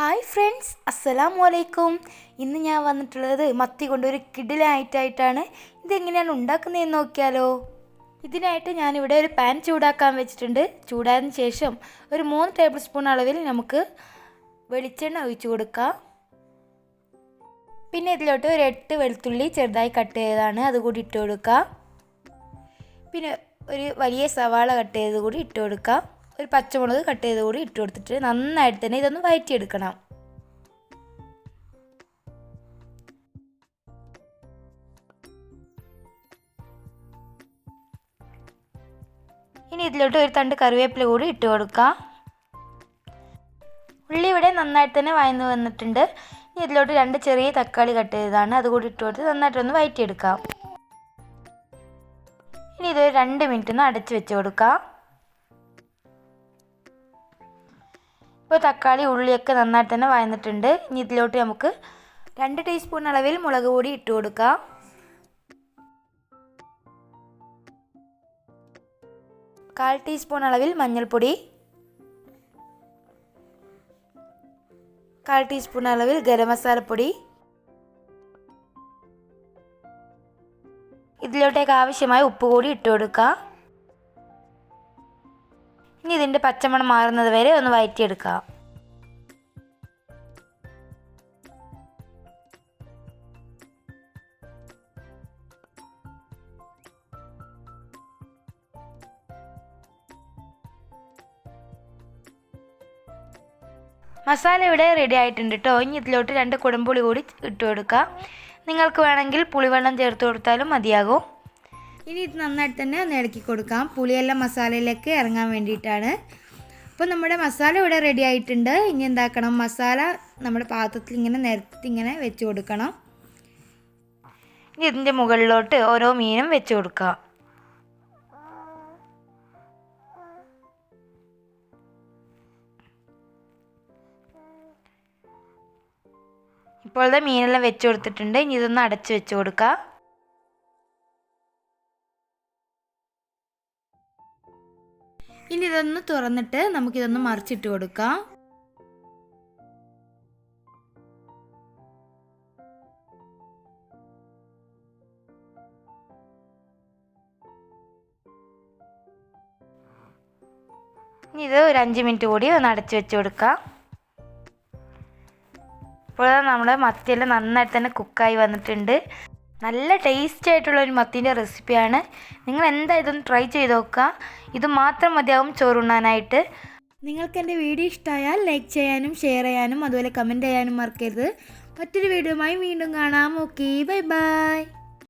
Hi friends അസ്സലാം വലൈക്കും ഇന്ന് ഞാൻ വന്നിട്ടുള്ളത് മത്തി കൊണ്ടൊരു കിഡിലായിട്ടായിട്ടാണ് ഇതെങ്ങനെയാണ് ഉണ്ടാക്കുന്നതെന്ന് നോക്കിയാലോ? ഇതിനായിട്ട് ഞാനിവിടെ ഒരു പാൻ ചൂടാക്കാൻ വെച്ചിട്ടുണ്ട്. ചൂടായതിന് ശേഷം ഒരു മൂന്ന് ടേബിൾ സ്പൂൺ അളവിൽ നമുക്ക് വെളിച്ചെണ്ണ ഒഴിച്ചു കൊടുക്കാം. പിന്നെ ഇതിലോട്ട് ഒരു എട്ട് വെളുത്തുള്ളി ചെറുതായി കട്ട് ചെയ്തതാണ്. അതുകൂടി ഇട്ട് കൊടുക്കാം. പിന്നെ ഒരു വലിയ സവാള കട്ട് ചെയ്ത് കൂടി ഇട്ട് കൊടുക്കാം. ഒരു പച്ചമുളക് കട്ട് ചെയ്ത് കൂടി ഇട്ട് കൊടുത്തിട്ട് നന്നായിട്ട് തന്നെ ഇതൊന്ന് വഴറ്റിയെടുക്കണം ഇനി ഇതിലോട്ട് ഒരു തണ്ട് കറിവേപ്പില കൂടി ഇട്ട് കൊടുക്കാം. ഉള്ളി ഇവിടെ നന്നായിട്ട് തന്നെ വയന്ന് വന്നിട്ടുണ്ട്. ഇനി ഇതിലോട്ട് രണ്ട് ചെറിയ തക്കാളി കട്ട് ചെയ്തതാണ്. അതുകൂടി ഇട്ട് കൊടുത്ത് നന്നായിട്ടൊന്ന് വയറ്റിയെടുക്കാം. ഇനി ഇതൊരു രണ്ട് മിനിറ്റ് ഒന്ന് അടച്ച് വെച്ച് കൊടുക്കാം. ഇപ്പോൾ തക്കാളി ഉള്ളിയൊക്കെ നന്നായിട്ട് തന്നെ വഴന്നിട്ടുണ്ട്. ഇനി ഇതിലോട്ട് നമുക്ക് രണ്ട് ടീസ്പൂൺ അളവിൽ മുളക് പൊടി ഇട്ട് കൊടുക്കാം. കാൽ ടീസ്പൂൺ അളവിൽ മഞ്ഞൾപ്പൊടി. കാൽ ടീസ്പൂൺ അളവിൽ ഗരം മസാലപ്പൊടി. ഇതിലോട്ടേക്ക് ആവശ്യമായ ഉപ്പ് കൂടി ഇട്ട് കൊടുക്കുക ഇനി ഇതിന്റെ പച്ചമണം മാറുന്നത് വരെ ഒന്ന് വയറ്റിയെടുക്കുക മസാല ഇവിടെ റെഡി ആയിട്ടുണ്ട് കേട്ടോ ഇനി ഇതിലോട്ട് രണ്ട് കുടംപുളി കൂടി ഇട്ട് കൊടുക്കുക നിങ്ങൾക്ക് വേണമെങ്കിൽ പുളിവെള്ളം ചേർത്ത് കൊടുത്താലും മതിയാകും. ഇനി ഇത് നന്നായിട്ട് തന്നെ ഒന്ന് ഇളക്കി കൊടുക്കാം. പുളിയെല്ലാം മസാലയിലേക്ക് ഇറങ്ങാൻ വേണ്ടിയിട്ടാണ്. അപ്പോൾ നമ്മുടെ മസാല ഇവിടെ റെഡി ആയിട്ടുണ്ട്. ഇനി എന്താക്കണം? മസാല നമ്മുടെ പാത്രത്തിൽ ഇങ്ങനെ നിരത്തി ഇങ്ങനെ വെച്ച് കൊടുക്കണം. ഇനി ഇതിന്റെ മുകളിലോട്ട് ഓരോ മീനും വെച്ച് കൊടുക്കാം. ഇപ്പോഴത്തെ മീനെല്ലാം വെച്ച് കൊടുത്തിട്ടുണ്ട്. ഇനി ഇതൊന്ന് അടച്ച് വെച്ച് കൊടുക്കുക ഇനി ഇതൊന്ന് തുറന്നിട്ട് നമുക്കിതൊന്ന് മറിച്ചിട്ട് കൊടുക്കാം. ഇനി ഇത് ഒരു അഞ്ച് മിനിറ്റ് കൂടി ഒന്ന് അടച്ച് വെച്ച് കൊടുക്കാം. ഇപ്പോൾ നമ്മുടെ മത്തിയെല്ലാം നന്നായിട്ട് തന്നെ കുക്കായി വന്നിട്ടുണ്ട്. നല്ല ടേസ്റ്റി ആയിട്ടുള്ള ഒരു മത്തിന്റെ റെസിപ്പിയാണ് നിങ്ങൾ എന്തായാലും ട്രൈ ചെയ്ത് നോക്കുക. ഇത് മാത്രം മതിയാവും ചോറുണ്ണാനായിട്ട്. നിങ്ങൾക്ക് എന്റെ വീഡിയോ ഇഷ്ടമായാൽ ലൈക്ക് ചെയ്യാനും ഷെയർ ചെയ്യാനും അതുപോലെ കമന്റ് ചെയ്യാനും മറക്കരുത്. മറ്റൊരു വീഡിയോയുമായി വീണ്ടും കാണാം. Okay bye bye